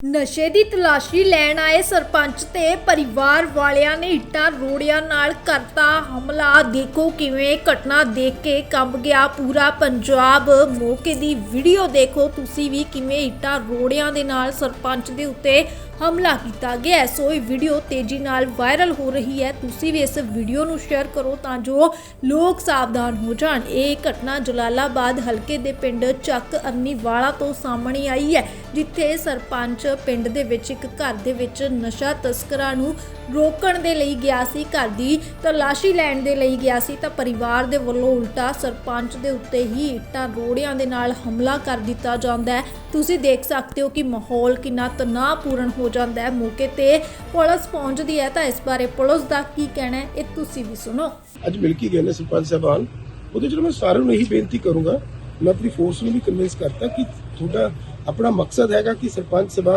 ਨਸ਼ੇ ਦੀ ਤਲਾਸ਼ੀ ਲੈਣ ਆਏ ਸਰਪੰਚ ਤੇ ਪਰਿਵਾਰ ਵਾਲਿਆਂ ਨੇ ਇੱਟਾਂ ਰੋੜਿਆਂ ਨਾਲ ਕਰਤਾ ਹਮਲਾ। ਦੇਖੋ ਕਿਵੇਂ ਘਟਨਾ ਦੇਖ ਕੇ ਕੰਬ ਗਿਆ ਪੂਰਾ ਪੰਜਾਬ। ਮੌਕੇ ਦੀ ਵੀਡੀਓ ਦੇਖੋ, ਤੁਸੀਂ ਵੀ ਕਿਵੇਂ ਇੱਟਾਂ ਰੋੜਿਆਂ ਦੇ ਨਾਲ ਸਰਪੰਚ ਦੇ ਉੱਤੇ ਹਮਲਾ ਕੀਤਾ ਗਿਆ ਹੈ। ਸੋ ਇਹ ਵੀਡੀਓ ਤੇਜ਼ੀ ਨਾਲ ਵਾਇਰਲ ਹੋ ਰਹੀ ਹੈ। ਤੁਸੀਂ ਵੀ ਇਸ ਵੀਡੀਓ ਨੂੰ ਸ਼ੇਅਰ ਕਰੋ ਤਾਂ ਜੋ ਲੋਕ ਸਾਵਧਾਨ ਹੋ ਜਾਣ। ਇਹ ਘਟਨਾ ਜਲਾਲਾਬਾਦ ਹਲਕੇ ਦੇ ਪਿੰਡ ਚੱਕ ਅਰਨੀਵਾਲਾ ਤੋਂ ਸਾਹਮਣੇ ਆਈ ਹੈ, ਜਿੱਥੇ ਸਰਪੰਚ ਪਿੰਡ ਦੇ ਵਿੱਚ ਇੱਕ ਘਰ ਦੇ ਵਿੱਚ ਨਸ਼ਾ ਤਸਕਰਾਂ ਨੂੰ ਰੋਕਣ ਦੇ ਲਈ ਗਿਆ ਸੀ। ਘਰ ਦੀ ਤਲਾਸ਼ੀ ਲੈਣ ਦੇ ਲਈ ਗਿਆ ਸੀ ਤਾਂ ਪਰਿਵਾਰ ਦੇ ਵੱਲੋਂ ਉਲਟਾ ਸਰਪੰਚ ਦੇ ਉੱਤੇ ਹੀ ਇੱਟਾਂ ਰੋੜਿਆਂ ਦੇ ਨਾਲ ਹਮਲਾ ਕਰ ਦਿੱਤਾ ਜਾਂਦਾ ਹੈ। ਤੁਸੀਂ ਦੇਖ ਸਕਦੇ ਹੋ ਕਿ ਮਾਹੌਲ ਕਿੰਨਾ ਤਣਾਅਪੂਰਨ ਹੋ ਹੋ ਜਾਂਦਾ ਹੈ ਮੌਕੇ ਤੇ। ਪੁਲਿਸ ਪਹੁੰਚਦੀ ਹੈ ਤਾਂ ਇਸ ਬਾਰੇ ਪੁਲਿਸ ਦਾ ਕੀ ਕਹਿਣਾ ਹੈ, ਇਹ ਤੁਸੀਂ ਵੀ ਸੁਣੋ। ਅੱਜ ਮਿਲ ਕੇ ਗਏ ਨੇ ਸਰਪੰਚ ਸਾਹਿਬਾਨ, ਉਹਦੇ ਚ ਮੈਂ ਸਾਰਿਆਂ ਨੂੰ ਇਹੀ ਬੇਨਤੀ ਕਰੂੰਗਾ, ਮੈਂ ਆਪਣੀ ਫੋਰਸ ਨੂੰ ਵੀ ਕਨਵਿੰਸ ਕਰਤਾ ਕਿ ਤੁਹਾਡਾ ਆਪਣਾ ਮਕਸਦ ਹੈਗਾ ਕਿ ਸਰਪੰਚ ਸਾਹਿਬਾਨ